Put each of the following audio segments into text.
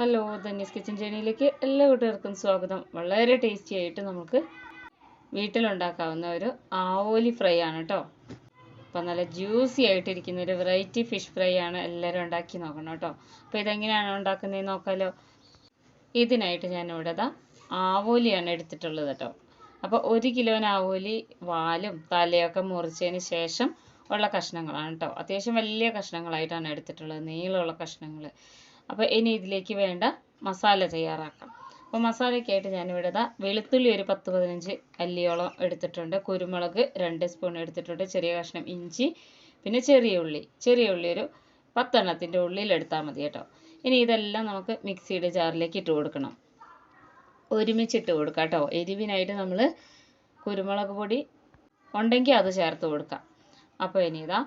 Hello ധന്യസ് kitchen ജേണിയിലേക്ക് എല്ലാ കൂട്ടുകാർക്കും സ്വാഗതം. വളരെ ടേസ്റ്റി ആയിട്ട് നമുക്ക് വീട്ടിലുണ്ടാക്കാവുന്ന ഒരു ആവോലി ഫ്രൈ ആണ് കേട്ടോ അപ്പോൾ നല്ല ജ്യൂസി ആയിട്ടിരിക്കുന്ന ഒരു വെറൈറ്റി ഫിഷ് ഫ്രൈ ആണ് എല്ലാവരും ഉണ്ടാക്കി നോക്കണം കേട്ടോ അപ്പോൾ ഇതെങ്ങനെയാണ് ഉണ്ടാക്കുന്നതെന്ന് നോക്കാമല്ലോ ഇതിനായിട്ട് ഞാനിവിടെ ദാ ആവോലിയാണ് എടുത്തിട്ടുള്ളത് കേട്ടോ അപ്പോൾ ഒരു കിലോന് ആവോലി വാലും തലയൊക്കെ മുറിച്ചതിന് ശേഷം ഉള്ള കഷ്ണങ്ങളാണ് കേട്ടോ അത്യാവശ്യം വലിയ കഷ്ണങ്ങളായിട്ടാണ് എടുത്തിട്ടുള്ളത്. നീളമുള്ള കഷ്ണങ്ങൾ അപ്പോൾ ഇനി ഇതിലേക്ക് വേണ്ട മസാല തയ്യാറാക്കാം. അപ്പോൾ മസാലയ്ക്കായിട്ട് ഞാനിവിടെ ഇതാ വെളുത്തുള്ളി ഒരു പത്ത് പതിനഞ്ച് അല്ലിയോളം എടുത്തിട്ടുണ്ട്. കുരുമുളക് രണ്ട് സ്പൂൺ എടുത്തിട്ടുണ്ട്. ചെറിയ കഷ്ണം ഇഞ്ചി പിന്നെ ചെറിയ ഉള്ളി. ചെറിയ ഉള്ളി ഒരു പത്തെണ്ണത്തിന്റെ ഉള്ളിൽ എടുത്താൽ മതി കേട്ടോ. ഇനി ഇതെല്ലാം നമുക്ക് മിക്സിയുടെ ജാറിലേക്ക് ഇട്ട് കൊടുക്കണം. ഒരുമിച്ചിട്ട് കൊടുക്കാം കേട്ടോ. എരിവിനായിട്ട് നമ്മൾ കുരുമുളക് പൊടി ഉണ്ടെങ്കിൽ അത് ചേർത്ത് കൊടുക്കാം. അപ്പോൾ ഇനി ഇതാ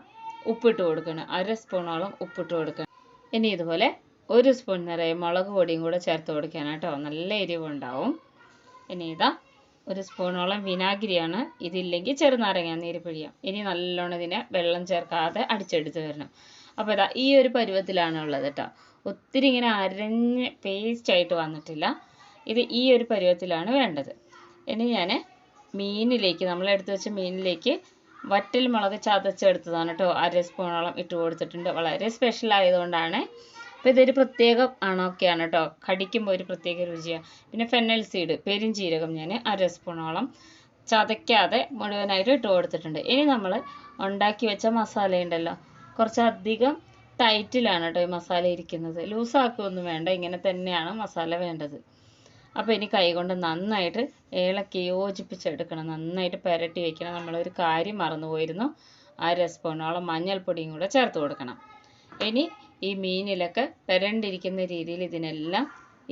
ഉപ്പിട്ട് കൊടുക്കണം. അര സ്പൂണോളം ഉപ്പിട്ട് കൊടുക്കണം. ഇനി ഇതുപോലെ ഒരു സ്പൂൺ നിറയെ മുളക് പൊടിയും കൂടെ ചേർത്ത് കൊടുക്കാനാണ് കേട്ടോ. നല്ല എരിവുണ്ടാവും ഇനി ഇതാ ഒരു സ്പൂണോളം വിനാഗിരിയാണ്. ഇതില്ലെങ്കിൽ ചെറുനാരങ്ങ നീര് പിഴിയാം ഇനി നല്ലോണം ഇതിനെ വെള്ളം ചേർക്കാതെ അടിച്ചെടുത്ത് വരണം. അപ്പോൾ ഇതാ ഈ ഒരു പരുവത്തിലാണ് ഉള്ളത് കേട്ടോ. ഒത്തിരി ഇങ്ങനെ അരഞ്ഞ് പേസ്റ്റ് ആയിട്ട് വന്നിട്ടില്ല. ഇത് ഈ ഒരു പരുവത്തിലാണ് വേണ്ടത്. ഇനി ഞാൻ മീനിലേക്ക് നമ്മൾ വെച്ച മീനിലേക്ക് വറ്റൽ മുളക് ചതച്ചെടുത്തതാണ് കേട്ടോ. അര സ്പൂണോളം ഇട്ട് കൊടുത്തിട്ടുണ്ട്. വളരെ സ്പെഷ്യൽ ആയതുകൊണ്ടാണ് അപ്പോൾ ഇതൊരു പ്രത്യേക അണമൊക്കെയാണ് കേട്ടോ കടിക്കുമ്പോൾ ഒരു പ്രത്യേക രുചിയാണ് പിന്നെ ഫെന്നൽ സീഡ് ജീരകം ഞാൻ അര സ്പൂണോളം. ചതയ്ക്കാതെ മുഴുവനായിട്ട് ഇട്ട് കൊടുത്തിട്ടുണ്ട്. ഇനി നമ്മൾ ഉണ്ടാക്കി വെച്ച മസാല ഉണ്ടല്ലോ കുറച്ചധികം ടൈറ്റിലാണ് കേട്ടോ ഈ മസാല ഇരിക്കുന്നത്. ലൂസാക്കുകയൊന്നും വേണ്ട ഇങ്ങനെ തന്നെയാണ് മസാല വേണ്ടത്. അപ്പോൾ ഇനി കൈകൊണ്ട് നന്നായിട്ട് ഏലക്ക യോജിപ്പിച്ചെടുക്കണം. നന്നായിട്ട് പുരട്ടി വെക്കണം. നമ്മളൊരു കാര്യം മറന്നു പോയിരുന്നു അര സ്പൂണോളം മഞ്ഞൾപ്പൊടിയും കൂടെ ചേർത്ത് കൊടുക്കണം. ഇനി ഈ മീനിലൊക്കെ പെരണ്ടിരിക്കുന്ന രീതിയിൽ ഇതിനെല്ലാം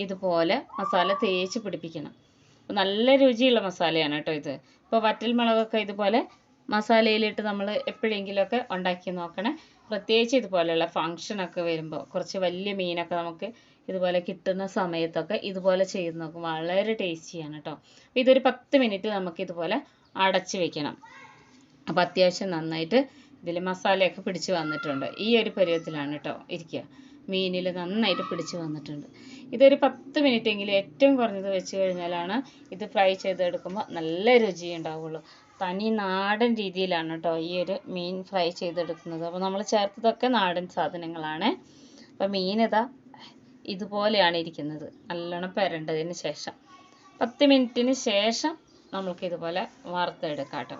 ഇതുപോലെ മസാല തേച്ച് പിടിപ്പിക്കണം. അപ്പോൾ നല്ല രുചിയുള്ള മസാലയാണ് കേട്ടോ ഇത്. ഇപ്പോൾ വറ്റൽ മുളകൊക്കെ ഇതുപോലെ മസാലയിലിട്ട് നമ്മൾ എപ്പോഴെങ്കിലുമൊക്കെ ഉണ്ടാക്കി നോക്കണേ. പ്രത്യേകിച്ച് ഇതുപോലെയുള്ള ഫങ്ഷനൊക്കെ വരുമ്പോൾ കുറച്ച് വലിയ മീനൊക്കെ നമുക്ക് ഇതുപോലെ കിട്ടുന്ന സമയത്തൊക്കെ ഇതുപോലെ ചെയ്ത് നോക്കും. വളരെ ടേസ്റ്റിയാണ് കേട്ടോ. ഇതൊരു പത്ത് മിനിറ്റ് നമുക്ക് ഇതുപോലെ അടച്ച് വെക്കണം. അപ്പോൾ അത്യാവശ്യം നന്നായിട്ട് ഇതിൽ മസാലയൊക്കെ പിടിച്ച് വന്നിട്ടുണ്ട്. ഈ ഒരു പരുവത്തിലാണ് കേട്ടോ ഇരിക്കുക മീനിൽ നന്നായിട്ട് പിടിച്ച് വന്നിട്ടുണ്ട്. ഇതൊരു പത്ത് മിനിറ്റ് എങ്കിലും ഏറ്റവും കുറഞ്ഞത് വെച്ച് കഴിഞ്ഞാലാണ് ഇത് ഫ്രൈ ചെയ്തെടുക്കുമ്പോൾ നല്ല രുചി ഉണ്ടാവുള്ളൂ. തനി നാടൻ രീതിയിലാണ് കേട്ടോ ഈ ഒരു മീൻ ഫ്രൈ ചെയ്തെടുക്കുന്നത്. അപ്പോൾ നമ്മൾ ചേർത്തതൊക്കെ നാടൻ സാധനങ്ങളാണ്. അപ്പോൾ ഇതാ ഇതുപോലെയാണ് ഇരിക്കുന്നത്. നല്ലോണം പെരണ്ടതിന് ശേഷം. പത്ത് മിനിറ്റിന് ശേഷം നമുക്ക് ഇതുപോലെ വറുത്തെടുക്കാം കേട്ടോ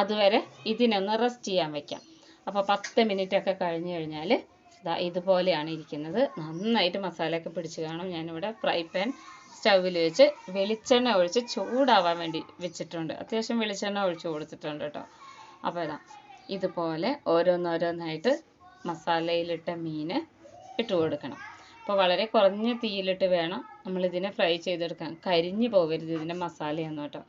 അതുവരെ ഇതിനൊന്ന് റെസ്റ്റ് ചെയ്യാൻ വെക്കാം. അപ്പോൾ പത്ത് മിനിറ്റ് ഒക്കെ കഴിഞ്ഞ് കഴിഞ്ഞാൽ ഇതാ ഇതുപോലെയാണ് ഇരിക്കുന്നത്. നന്നായിട്ട് മസാലയൊക്കെ പിടിച്ച് കാണും. ഞാനിവിടെ ഫ്രൈ പാൻ സ്റ്റൗവിൽ വെച്ച് വെളിച്ചെണ്ണ ഒഴിച്ച് ചൂടാവാൻ വേണ്ടി വെച്ചിട്ടുണ്ട്. അത്യാവശ്യം വെളിച്ചെണ്ണ ഒഴിച്ച് കൊടുത്തിട്ടുണ്ട് കേട്ടോ അപ്പോൾ ഇതാ ഇതുപോലെ ഓരോന്നോരോന്നായിട്ട് മസാലയിലിട്ട മീന് ഇട്ട് കൊടുക്കണം. അപ്പോൾ വളരെ കുറഞ്ഞ തീയിലിട്ട് വേണം നമ്മൾ ഇതിനെ ഫ്രൈ ചെയ്തെടുക്കാൻ. കരിഞ്ഞു പോകരുത് ഇതിന്റെ മസാലയൊന്നും കേട്ടോ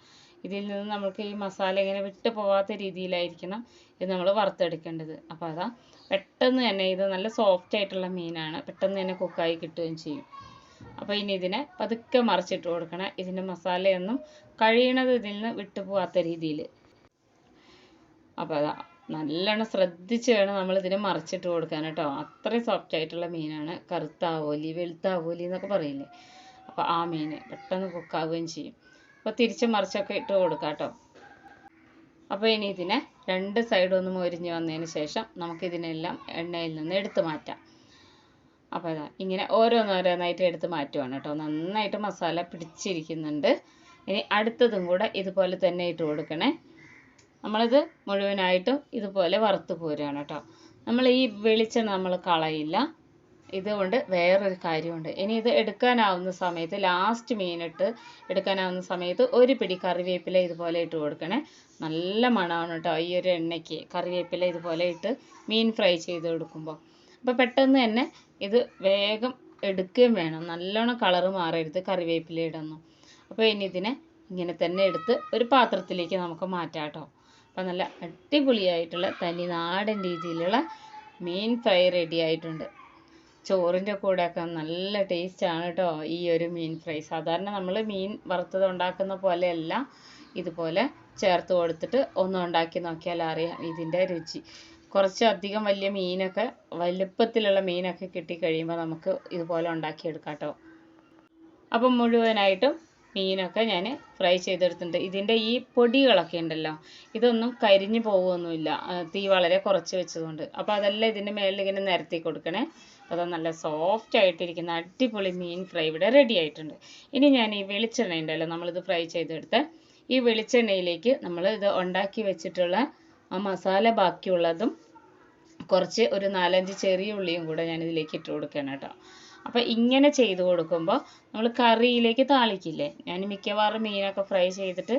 ഇതിൽ നിന്ന് നമുക്ക് ഈ മസാല ഇങ്ങനെ വിട്ടു പോവാത്ത രീതിയിലായിരിക്കണം ഇത് നമ്മൾ വറുത്തെടുക്കേണ്ടത്. അപ്പോൾ അതാ പെട്ടെന്ന് തന്നെ ഇത് നല്ല സോഫ്റ്റ് ആയിട്ടുള്ള മീനാണ്. പെട്ടെന്ന് തന്നെ കുക്കായി കിട്ടുകയും ചെയ്യും. അപ്പോൾ ഇനി ഇതിനെ പതുക്കെ മറിച്ചിട്ട് കൊടുക്കണം. ഇതിന്റെ മസാലയൊന്നും കഴിയണത് ഇതിൽ നിന്ന് വിട്ടു പോവാത്ത രീതിയിൽ. അപ്പോൾ അതാ നല്ലോണം ശ്രദ്ധിച്ച് വേണം നമ്മൾ ഇതിനെ മറിച്ചിട്ട് കൊടുക്കാൻ കേട്ടോ. അത്രയും സോഫ്റ്റ് ആയിട്ടുള്ള മീനാണ്. കറുത്ത ആവോലി വെളുത്ത ആവോലി എന്നൊക്കെ പറയില്ലേ? അപ്പോൾ ആ മീൻ പെട്ടെന്ന് കുക്കാവുകയും ചെയ്യും. അപ്പോൾ തിരിച്ച് മറിച്ചൊക്കെ ഇട്ട് കൊടുക്കാം കേട്ടോ അപ്പോൾ ഇനി ഇതിനെ രണ്ട് സൈഡും ഒന്ന് മൊരിഞ്ഞ് വന്നതിന് ശേഷം നമുക്ക് നമുക്കിതിനെല്ലാം എണ്ണയിൽ നിന്ന് എടുത്ത് മാറ്റാം. അപ്പോൾ ഇതാ ഇങ്ങനെ ഓരോന്നോരോന്നായിട്ട് എടുത്ത് മാറ്റുവാണ് കേട്ടോ. നന്നായിട്ട് മസാല പിടിച്ചിരിക്കുന്നുണ്ട്. ഇനി അടുത്തതും കൂടെ ഇതുപോലെ തന്നെ ഇട്ട് കൊടുക്കണേ. നമ്മളിത് മുഴുവനായിട്ടും ഇതുപോലെ വറുത്ത് പോരുകയാണ് കേട്ടോ. നമ്മൾ ഈ വെളിച്ചെണ്ണ നമ്മൾ കളയില്ല. ഇതുകൊണ്ട് വേറൊരു കാര്യമുണ്ട്. ഇനി ഇത് എടുക്കാനാവുന്ന സമയത്ത് ലാസ്റ്റ് മീനിട്ട് എടുക്കാനാവുന്ന സമയത്ത് ഒരു പിടി കറിവേപ്പില ഇതുപോലെ ഇട്ട് കൊടുക്കണേ. നല്ല മണമാണ് കേട്ടോ ഈ ഒരു എണ്ണയ്ക്ക്. കറിവേപ്പില ഇതുപോലെ ഇട്ട് മീൻ ഫ്രൈ ചെയ്ത് കൊടുക്കുമ്പോൾ അപ്പോൾ പെട്ടെന്ന് തന്നെ ഇത് വേഗം എടുക്കുകയും വേണം. നല്ലോണം കളറ് മാറരുത് കറിവേപ്പില ഇടുന്നു. അപ്പോൾ ഇനി ഇതിനെ ഇങ്ങനെ തന്നെ എടുത്ത് ഒരു പാത്രത്തിലേക്ക് നമുക്ക് മാറ്റാം കേട്ടോ അപ്പം നല്ല അടിപൊളിയായിട്ടുള്ള തനി നാടൻ രീതിയിലുള്ള മീൻ ഫ്രൈ റെഡി ആയിട്ടുണ്ട്. ചോറിന്റെ കൂടെയൊക്കെ നല്ല ടേസ്റ്റാണ് കേട്ടോ ഈ ഒരു മീൻ ഫ്രൈ. സാധാരണ നമ്മൾ മീൻ വറുത്തത് ഉണ്ടാക്കുന്ന പോലെയല്ല ഇതുപോലെ ചേർത്ത് കൊടുത്തിട്ട് ഒന്ന് ഉണ്ടാക്കി നോക്കിയാൽ അറിയാം ഇതിന്റെ രുചി. കുറച്ച് അധികം വലിയ മീനൊക്കെ വലുപ്പത്തിലുള്ള മീനൊക്കെ കിട്ടിക്കഴിയുമ്പോൾ നമുക്ക് ഇതുപോലെ ഉണ്ടാക്കിയെടുക്കാം കേട്ടോ. അപ്പം മുഴുവനായിട്ടും മീനൊക്കെ ഞാൻ ഫ്രൈ ചെയ്തെടുത്തിട്ടുണ്ട്. ഇതിന്റെ ഈ പൊടികളൊക്കെ ഉണ്ടല്ലോ ഇതൊന്നും കരിഞ്ഞു പോകുമൊന്നുമില്ല തീ വളരെ കുറച്ച് വെച്ചതുകൊണ്ട്. അപ്പോൾ അതെല്ലാം ഇതിന്റെ മേളിൽ ഇങ്ങനെ നിരത്തി കൊടുക്കണേ. അപ്പോൾ നല്ല സോഫ്റ്റ് ആയിട്ടിരിക്കുന്ന അടിപൊളി മീൻ ഫ്രൈ ഇവിടെ റെഡി ആയിട്ടുണ്ട്. ഇനി ഞാൻ ഈ വെളിച്ചെണ്ണ ഉണ്ടല്ലോ നമ്മളിത് ഫ്രൈ ചെയ്തെടുത്ത് ഈ വെളിച്ചെണ്ണയിലേക്ക് നമ്മൾ ഇത് ഉണ്ടാക്കി വെച്ചിട്ടുള്ള ആ മസാല ബാക്കിയുള്ളതും കുറച്ച് ഒരു നാലഞ്ച് ചെറിയ ഉള്ളിയും കൂടെ ഞാൻ ഇതിലേക്ക് ഇട്ട് കൊടുക്കണം കേട്ടോ. അപ്പോൾ ഇങ്ങനെ ചെയ്ത് കൊടുക്കുമ്പോൾ നമ്മൾ കറിയിലേക്ക് താളിക്കില്ലേ? ഞാൻ മിക്കവാറും മീനൊക്കെ ഫ്രൈ ചെയ്തിട്ട്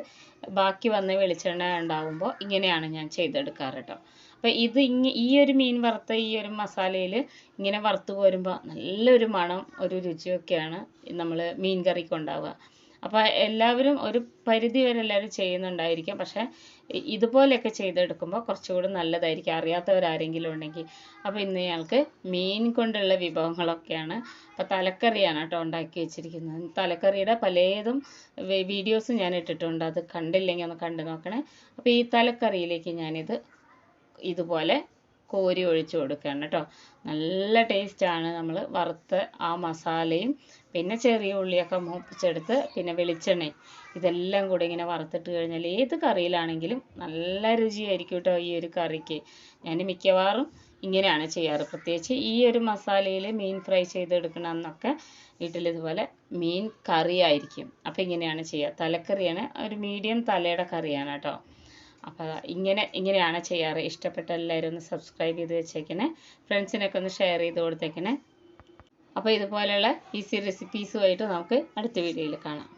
ബാക്കി വന്ന വെളിച്ചെണ്ണ ഉണ്ടാകുമ്പോൾ ഇങ്ങനെയാണ് ഞാൻ ചെയ്തെടുക്കാറ് കേട്ടോ. അപ്പോൾ ഇത് ഇങ്ങ ഈ ഒരു മീൻ വറുത്ത ഈ ഒരു മസാലയിൽ ഇങ്ങനെ വറുത്ത് പോരുമ്പോൾ നല്ലൊരു മണം ഒരു രുചിയൊക്കെയാണ് നമ്മൾ മീൻ കറിക്ക് ഉണ്ടാവുക. അപ്പോൾ എല്ലാവരും ഒരു പരിധി വരെ എല്ലാവരും ചെയ്യുന്നുണ്ടായിരിക്കും. പക്ഷേ ഇതുപോലെയൊക്കെ ചെയ്തെടുക്കുമ്പോൾ കുറച്ചുകൂടി നല്ലതായിരിക്കും. അറിയാത്തവരാരെങ്കിലും ഉണ്ടെങ്കിൽ. അപ്പോൾ ഇന്ന് ഞങ്ങൾക്ക് മീൻ കൊണ്ടുള്ള വിഭവങ്ങളൊക്കെയാണ്. അപ്പോൾ തലക്കറിയാണ് കേട്ടോ ഉണ്ടാക്കി വെച്ചിരിക്കുന്നത്. തലക്കറിയുടെ പലതും വീഡിയോസ് ഞാൻ ഇട്ടിട്ടുണ്ട്. അത് കണ്ടില്ലെങ്കിൽ ഒന്ന് കണ്ടു നോക്കണേ. അപ്പോൾ ഈ തലക്കറിയിലേക്ക് ഞാനിത് ഇതുപോലെ കോരി ഒഴിച്ച് കൊടുക്കണം കേട്ടോ. നല്ല ടേസ്റ്റാണ് നമ്മൾ വറുത്ത ആ മസാലയും പിന്നെ ചെറിയ ഉള്ളിയൊക്കെ മൂപ്പിച്ചെടുത്ത് പിന്നെ വെളിച്ചെണ്ണയും ഇതെല്ലാം കൂടി ഇങ്ങനെ വറുത്തിട്ട് കഴിഞ്ഞാൽ ഏത് കറിയിലാണെങ്കിലും നല്ല രുചിയായിരിക്കും കേട്ടോ ഈ ഒരു കറിക്ക്. ഞാൻ മിക്കവാറും ഇങ്ങനെയാണ് ചെയ്യാറ്. പ്രത്യേകിച്ച് ഈ ഒരു മസാലയിൽ മീൻ ഫ്രൈ ചെയ്തെടുക്കണം എന്നൊക്കെ വീട്ടിൽ ഇതുപോലെ മീൻ കറിയായിരിക്കും. അപ്പോൾ ഇങ്ങനെയാണ് ചെയ്യുക തലക്കറിയാണ് ഒരു മീഡിയം തലയുടെ കറിയാണ് കേട്ടോ. അപ്പോൾ ഇങ്ങനെ ഇങ്ങനെയാണ് ചെയ്യാറ്. ഇഷ്ടപ്പെട്ട എല്ലാവരും ഒന്ന് സബ്സ്ക്രൈബ് ചെയ്ത് വെച്ചേക്കണേ. ഫ്രണ്ട്സിനൊക്കെ ഒന്ന് ഷെയർ ചെയ്ത് കൊടുത്തേക്കണേ. അപ്പോൾ ഇതുപോലെയുള്ള ഈസി റെസിപ്പീസുമായിട്ട് നമുക്ക് അടുത്ത വീഡിയോയിൽ കാണാം.